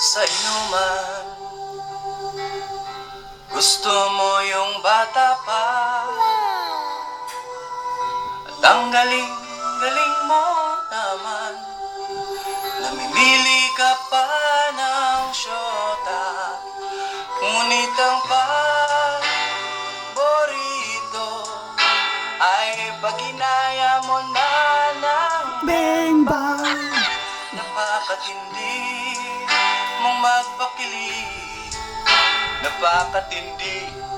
sa inuman Gusto mo yung bata pa. At ang galing-galing mo naman. Namimili ka pa ng syota Ngunit ang paborito Ay pag inaya mo na ng Bang bang! Napakatindi mong magpakilig. Napakatindi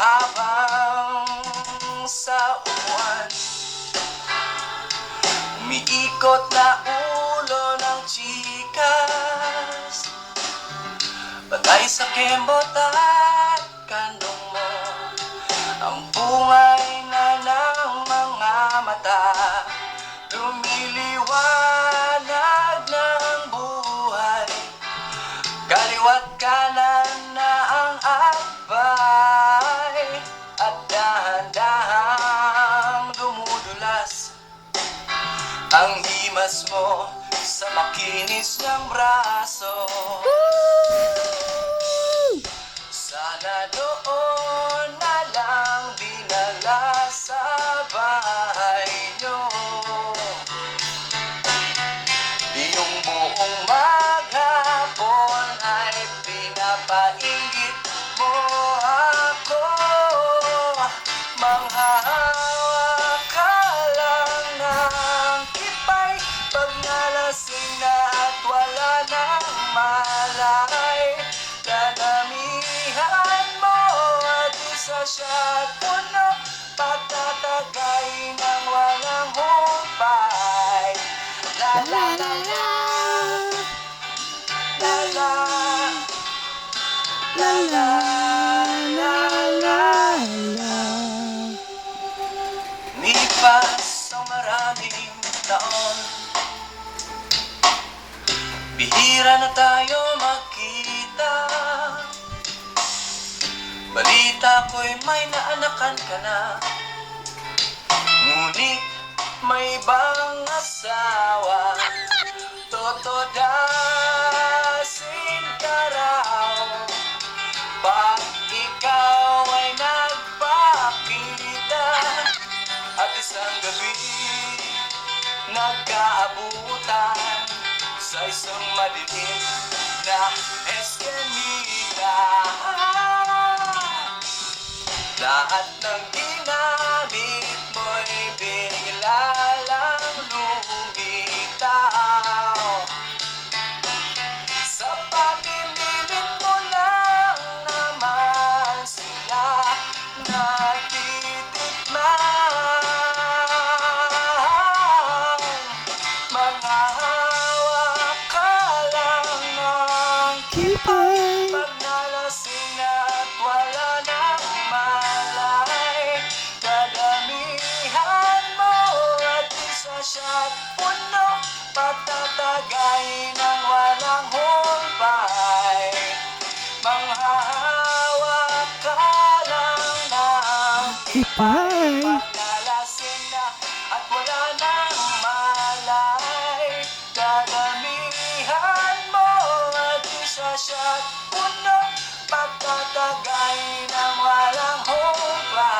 habang sa uwan. Umiikot na ulo ng chikas. Bagay sa kembot at kandong mo Ang bungay na ng mga mata. Lumiliwanag ng buhay. Kaliwat kanan na Ang himas mo sa makinis ng braso. Sana doon siya't puno Pagtatagay ng walang humpay La la la la. La la. La la la la la. Nipas ang maraming taon Bihira na tayo magkita Balita ko'y may naanakan ka na. Ngunit may ibang asawa? Totodasin ka raw Pag ikaw ay nagpakita? At isang gabi Nagkaabutan Sa isang madilim na eskenita Lahat ng ginamit mo'y bigla lang lumitaw Sa pamimilit mo lang naman sila natitikman Mga hawak ka lang ng Kipay! Pagtatagay ng walang humpay Manghahawa ka lang ng hipay! Pagkalasin na at wala nang malay. Dadamihan mo at isa siya't puno. Pagtatagay ng walang humpay